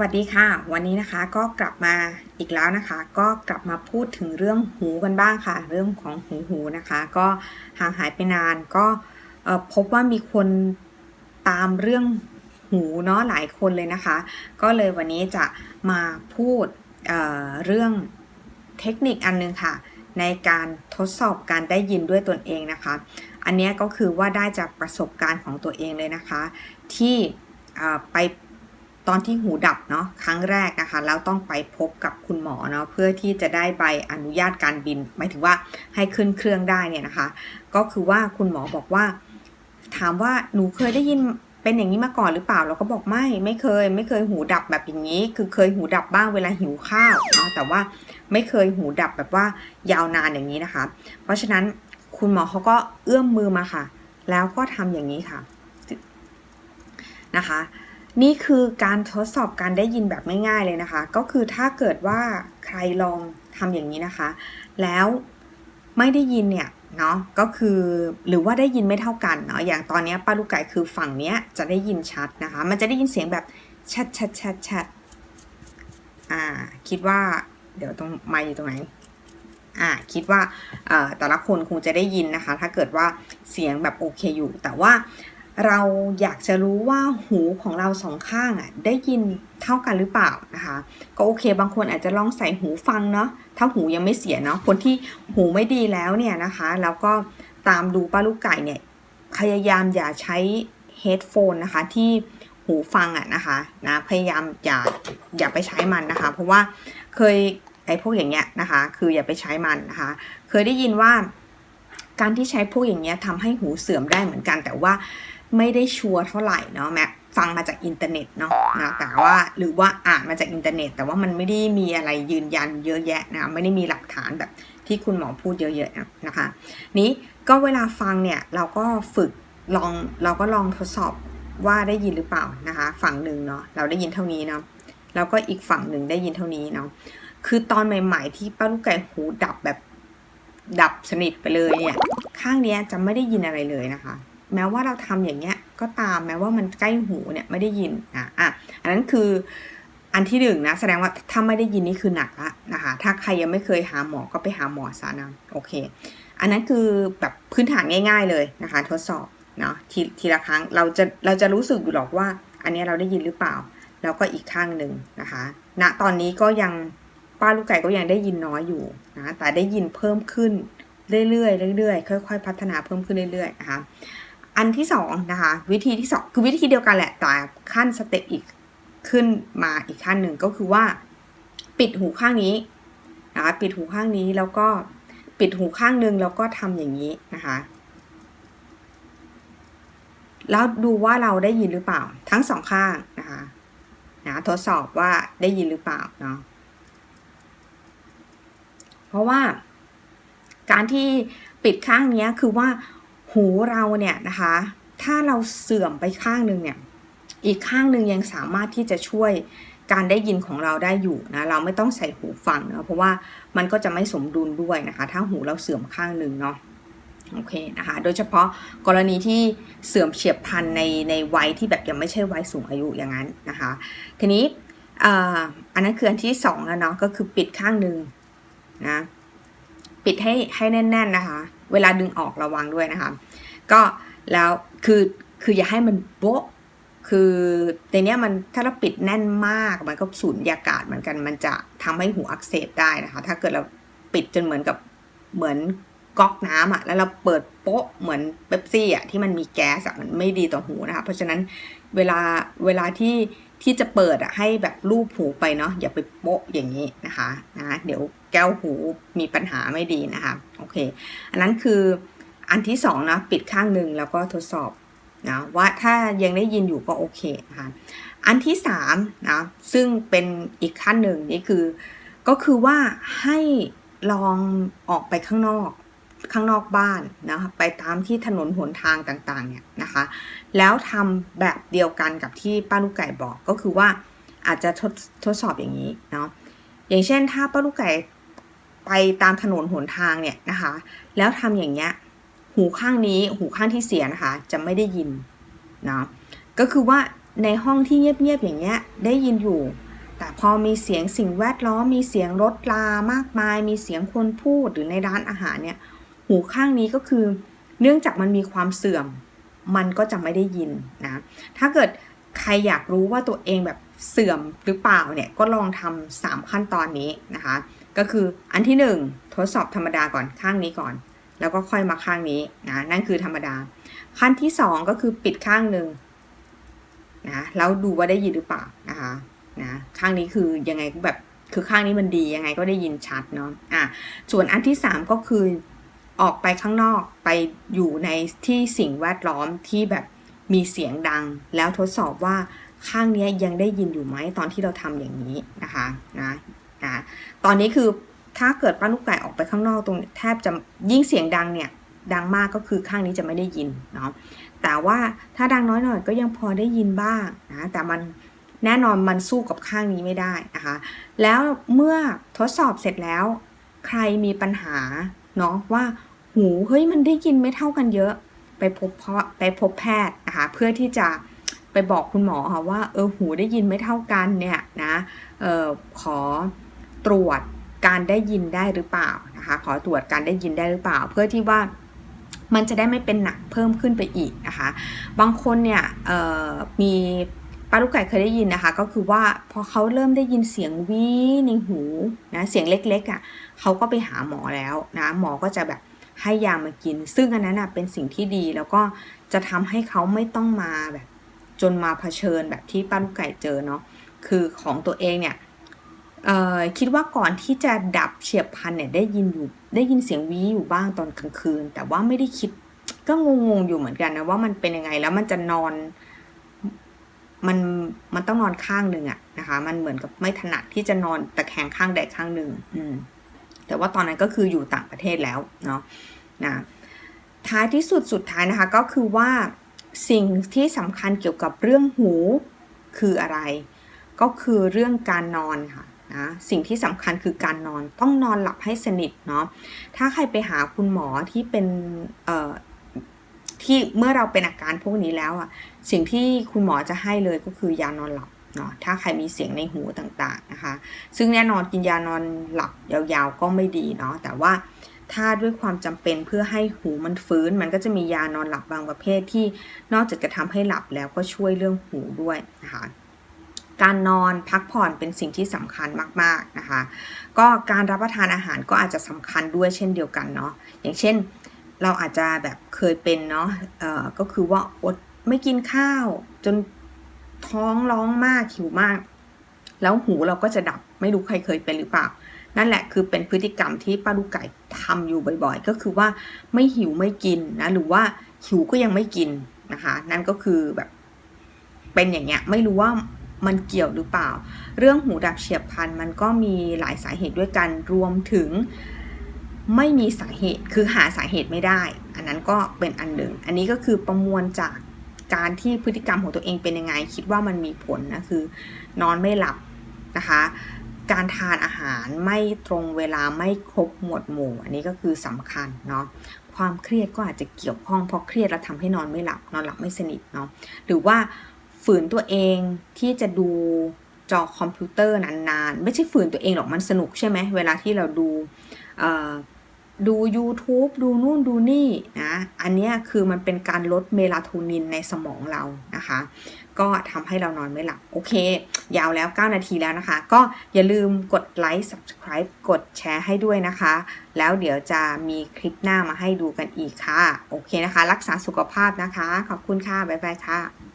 วัสดีค่ะ วันนี้นะคะก็กลับมาอีกแล้วนะคะ ก็กลับมาพูดถึงเรื่องหูกันบ้างค่ะ เรื่องของหูหูนะคะ ก็ห่างหายไปนานก็พบว่ามีคนตามเรื่องหูเนาะหลายคนเลยนะคะ ก็เลยวันนี้จะมาพูดเเรื่องเทคนิคอันนึงค่ะ ในการทดสอบการได้ยินด้วยตนเองนะคะ อันนี้ก็คือว่าได้จากประสบการณ์ของตัวเองเลยนะคะ ที่ไป ตอนที่หูดับเนาะครั้งแรกนะคะ แล้วต้องไปพบกับคุณหมอเนาะเพื่อที่จะได้ใบอนุญาตการบินหมายถึงว่าให้ขึ้นเครื่องได้เนี่ยนะคะ ก็คือว่าคุณหมอบอกว่า ถามว่าหนูเคยได้ยินเป็นอย่างนี้มาก่อนหรือเปล่าเราก็บอกไม่ไม่เคย ไม่เคยหูดับแบบอย่างนี้ คือเคยหูดับบ้างเวลาหิวข้าวเนาะแต่ว่าไม่เคยหูดับแบบว่ายาวนานอย่างนี้นะคะ เพราะฉะนั้นคุณหมอเขาก็เอื้อมมือมาค่ะ แล้วก็ทำอย่างนี้ค่ะนะคะ นี่คือการทดสอบการได้ยินแบบง่ายๆเลยนะคะ ก็คือถ้าเกิดว่าใครลองทำอย่างนี้นะคะ แล้วไม่ได้ยินเนี่ยเนาะก็คือหรือว่าได้ยินไม่เท่ากันเนาะอย่างตอนนี้ป้าลูกไก่คือฝั่งเนี้ยจะได้ยินชัดนะคะ มันจะได้ยินเสียงแบบชัดชัดชัดชัดอ่า คิดว่า เดี๋ยวตรงไมค์อยู่ตรงไหนอ่าคิดว่าเอ่อแต่ละคนคงจะได้ยินนะคะ ถ้าเกิดว่าเสียงแบบโอเคอยู่ แต่ว่า เราอยากจะรู้ว่าหูของเราสองข้างอะได้ยินเท่ากันหรือเปล่านะคะ ก็โอเค บางคนอาจจะลองใส่หูฟังเนาะถ้าหูยังไม่เสียเนาะคนที่หูไม่ดีแล้วเนี่ยนะคะ แล้วก็ตามดูป้าลูกไก่เนี่ยพยายามอย่าใช้เฮดโฟนนะคะที่หูฟังอะนะคะนะพยายามอย่าอย่าไปใช้มันนะคะ เพราะว่าเคยไอ้พวกอย่างเงี้ยนะคะ คืออย่าไปใช้มันนะคะ เคยได้ยินว่า การที่ใช้พวกอย่างเงี้ยทำให้หูเสื่อมได้เหมือนกันแต่ว่า ไม่ได้ชัวร์เท่าไหร่เนาะแม้ฟังมาจากอินเทอร์เน็ตเนาะนะแต่ว่าหรือว่าอ่านมาจากอินเทอร์เน็ต แต่ว่ามันไม่ได้มีอะไรยืนยันเยอะแยะนะไม่ได้มีหลักฐานแบบที่คุณหมอพูดเยอะๆนะคะ นี้ก็เวลาฟังเนี่ยเราก็ฝึกลองเราก็ลองทดสอบว่าได้ยินหรือเปล่านะคะ ฝั่งหนึ่งเนาะเราได้ยินเท่านี้เนาะแล้วก็อีกฝั่งหนึ่งได้ยินเท่านี้เนาะคือตอนใหม่ ๆ ที่ป้าลูกไก่หูดับแบบดับสนิทไปเลยเนี่ยข้างเนี้ยจะไม่ได้ยินอะไรเลยนะคะ แม้ว่าเราทำอย่างเงี้ยก็ตามแม้ว่ามันใกล้หูเนี่ยไม่ได้ยินอะอะอันนั้นคืออันที่หนึ่งนะแสดงว่าถ้าไม่ได้ยินนี่คือหนักละนะคะ ถ้าใครยังไม่เคยหาหมอก็ไปหาหมอซะนะโอเค อันนั้นคือแบบพื้นฐานง่าย ๆ เลยนะคะ ทดสอบเนาะทีทีละครั้งเราจะเราจะรู้สึกอยู่หรอกว่า อันนี้เราได้ยินหรือเปล่า แล้วก็อีกข้างหนึ่งนะคะณตอนนี้ก็ยังป้าลูกไก่ก็ยังได้ยินน้อยอยู่นะแต่ได้ยินเพิ่มขึ้นเรื่อยๆเรื่อยๆค่อย ๆ พัฒนาเพิ่มขึ้นเรื่อยๆนะคะ อันที่สองนะคะ วิธีที่สองคือวิธีเดียวกันแหละแต่ขั้นสเต็ปอีกขึ้นมาอีกขั้นหนึ่งก็คือว่า ปิดหูข้างนี้นะคะปิดหูข้างนี้แล้วก็ปิดหูข้างหนึ่งแล้วก็ทำอย่างนี้นะคะแล้วดูว่าเราได้ยินหรือเปล่า ทั้งสองข้างนะคะนะทดสอบว่าได้ยินหรือเปล่าเนาะเพราะว่า การที่ปิดข้างนี้คือว่า หูเราเนี่ยนะคะ ถ้าเราเสื่อมไปข้างหนึ่งเนี่ย อีกข้างหนึ่งยังสามารถที่จะช่วยการได้ยินของเราได้อยู่นะ เราไม่ต้องใส่หูฟังนะเพราะว่ามันก็จะไม่สมดุลด้วยนะคะ ถ้าหูเราเสื่อมข้างหนึ่งเนาะโอเคนะคะ โดยเฉพาะกรณีที่เสื่อมเฉียบพลันในในวัยที่แบบยังไม่ใช่วัยสูงอายุอย่างนั้นนะคะ ทีนี้อันนั้นคืออันที่สองแล้วเนาะก็คือปิดข้างหนึ่งนะปิดให้ให้แน่น ๆนะคะ เวลาดึงออกระวังด้วยนะคะ ก็แล้วคือคืออย่าให้มันโบ๊ะคือในเนี้ยมันถ้าเราปิดแน่นมากมันก็สูญญากาศเหมือนกันมันจะทำให้หูอักเสบได้นะคะ ถ้าเกิดเราปิดจนเหมือนกับเหมือนก๊อกน้ำอะ่ะแล้วเราเปิดโป๊ะเหมือนเป๊ปซี่อะที่มันมีแก๊สอะมันไม่ดีต่อหูนะคะ เพราะฉะนั้นเวลาเวลาที่ ที่จะเปิดอะให้แบบลูบหูไปเนาะอย่าไปโปะอย่างนี้นะคะนะเดี๋ยวแก้วหูมีปัญหาไม่ดีนะคะโอเค อันนั้นคืออันที่สองนะปิดข้างหนึ่งแล้วก็ทดสอบนะว่าถ้ายังได้ยินอยู่ก็โอเคนะคะอันที่สามนะซึ่งเป็นอีกขั้นหนึ่งนี่คือ ก็คือว่าให้ลองออกไปข้างนอก ข้างนอกบ้านนะไปตามที่ถนนหนทางต่างๆเนี่ยนะคะ แล้วทำแบบเดียวกันกับที่ป้าลูกไก่บอกก็คือว่าอาจจะทดทดสอบอย่างนี้เนาะอย่างเช่นถ้าป้าลูกไก่ไปตามถนนหนทางเนี่ยนะคะ แล้วทำอย่างเงี้ยหูข้างนี้หูข้างที่เสียนะคะจะไม่ได้ยินเนาะก็คือว่าในห้องที่เงียบๆอย่างเงี้ยได้ยินอยู่ แต่พอมีเสียงสิ่งแวดล้อมมีเสียงรถลามากมาย มีเสียงคนพูดหรือในร้านอาหารเนี่ย หูข้างนี้ก็คือ เนื่องจากมันมีความเสื่อม มันก็จะไม่ได้ยินนะ ถ้าเกิดใครอยากรู้ว่าตัวเองแบบเสื่อมหรือเปล่าเนี่ย ก็ลองทำสามขั้นตอนนี้นะคะ ก็คืออันที่หนึ่งทดสอบธรรมดาก่อนข้างนี้ก่อน แล้วก็ค่อยมาข้างนี้นะนั่นคือธรรมดา ขั้นที่สองก็คือปิดข้างหนึ่งนะแล้วดูว่าได้ยินหรือเปล่านะคะนะข้างนี้คือยังไงแบบคือข้างนี้มันดียังไงก็ได้ยินชัดเนาะอะส่วนอันที่สามก็คือ ออกไปข้างนอกไปอยู่ในที่สิ่งแวดล้อมที่แบบมีเสียงดัง แล้วทดสอบว่าข้างนี้ยังได้ยินอยู่ไหมตอนที่เราทำอย่างนี้นะคะนะนะตอนนี้คือถ้าเกิดป้าลูกไก่ออกไปข้างนอกตรงแทบจะยิ่งเสียงดังเนี่ยดังมากก็คือข้างนี้จะไม่ได้ยินเนาะแต่ว่าถ้าดังน้อยหน่อยก็ยังพอได้ยินบ้างนะแต่มันแน่นอนมันสู้กับข้างนี้ไม่ได้นะคะแล้วเมื่อทดสอบเสร็จแล้ว ใครมีปัญหา เนาะว่าหูเฮ้ยมันได้ยินไม่เท่ากันเยอะ ไปพบเพาะไปพบแพทย์นะคะเพื่อที่จะไปบอกคุณหมอค่ะว่าเออหูได้ยินไม่เท่ากันเนี่ยนะเออขอตรวจการได้ยินได้หรือเปล่านะคะขอตรวจการได้ยินได้หรือเปล่า เพื่อที่ว่ามันจะได้ไม่เป็นหนักเพิ่มขึ้นไปอีกนะคะ บางคนเนี่ยมี ป้าลูกไก่เคยได้ยินนะคะ ก็คือว่าพอเขาเริ่มได้ยินเสียงวีในหูนะเสียงเล็กๆอะ่ะเขาก็ไปหาหมอแล้วนะหมอก็จะแบบให้ยามากิน ซึ่งอันนั้นเป็นสิ่งที่ดีแล้วก็จะทำให้เขาไม่ต้องมาแบบ จนมาเผชิญแบบที่ป้าลูกไก่เจอเนาะคือของตัวเองเนี่ยคิดว่าก่อนที่จะดับเฉียบพันเนี่ยได้ยินอยู่ได้ยินเสียงวีอยู่บ้างตอนกลางคืน แต่ว่าไม่ได้คิดก็งงๆอยู่เหมือนกันนะว่ามันเป็นยังไงแล้วมันจะนอน มันมันต้องนอนข้างหนึ่งอะนะคะ มันเหมือนกับไม่ถนัดที่จะนอนตะแคงข้างใดข้างหนึ่งอืมแต่ว่าตอนนั้นก็คืออยู่ต่างประเทศแล้วเนาะนะท้ายที่สุดสุดท้ายนะคะก็คือว่าสิ่งที่สำคัญเกี่ยวกับเรื่องหูคืออะไร ก็คือเรื่องการนอนค่ะนะสิ่งที่สำคัญคือการนอนต้องนอนหลับให้สนิทเนาะถ้าใครไปหาคุณหมอที่เป็นเอ่อ ที่เมื่อเราเป็นอาการพวกนี้แล้วอะสิ่งที่คุณหมอจะให้เลยก็คือยานอนหลับเนาะถ้าใครมีเสียงในหูต่างๆนะคะ ซึ่งแน่นอนกินยานอนหลับยาวๆก็ไม่ดีเนาะแต่ว่าถ้าด้วยความจำเป็นเพื่อให้หูมันฟื้น มันก็จะมียานอนหลับบางประเภทที่นอกจากจะทำให้หลับแล้วก็ช่วยเรื่องหูด้วยนะคะการนอนพักผ่อนเป็นสิ่งที่สำคัญมากๆนะคะ ก็การรับประทานอาหารก็อาจจะสำคัญด้วยเช่นเดียวกันเนาะอย่างเช่น เราอาจจะแบบเคยเป็นเนาะเอ่อก็คือว่าอดไม่กินข้าวจนท้องร้องมากหิวมาก แล้วหูเราก็จะดับไม่รู้ใครเคยเป็นหรือเปล่า นั่นแหละคือเป็นพฤติกรรมที่ป้าลูกไก่ทำอยู่บ่อยๆ ก็คือว่าไม่หิวไม่กินนะหรือว่าหิวก็ยังไม่กินนะคะนั่นก็คือแบบเป็นอย่างเงี้ยไม่รู้ว่ามันเกี่ยวหรือเปล่า เรื่องหูดับเฉียบพลันมันก็มีหลายสาเหตุด้วยกันรวมถึง ไม่มีสาเหตุคือหาสาเหตุไม่ได้ อันนั้นก็เป็นอันหนึ่ง อันนี้ก็คือประมวลจากการที่พฤติกรรมของตัวเองเป็นยังไง คิดว่ามันมีผลนะคือนอนไม่หลับนะคะ การทานอาหารไม่ตรงเวลาไม่ครบหมวดหมู่ อันนี้ก็คือสำคัญเนาะความเครียดก็อาจจะเกี่ยวข้องเพราะเครียดแล้วทำให้นอนไม่หลับ นอนหลับไม่สนิทเนาะหรือว่าฝืนตัวเองที่จะดูจอคอมพิวเตอร์นานๆ ไม่ใช่ฝืนตัวเองหรอกมันสนุกใช่ไหมเวลาที่เราดู ดู YouTube ดูนู่นดูนี่นะอันนี้คือมันเป็นการลดเมลาโทนินในสมองเรานะคะ ก็ทำให้เรานอนไม่หลับ โอเค ยาวแล้ว 9 นาทีแล้วนะคะ ก็อย่าลืมกดไลค์ subscribe กดแชร์ให้ด้วยนะคะ แล้วเดี๋ยวจะมีคลิปหน้ามาให้ดูกันอีกค่ะ โอเคนะคะ รักษาสุขภาพนะคะ ขอบคุณค่ะ บ๊ายบายค่ะ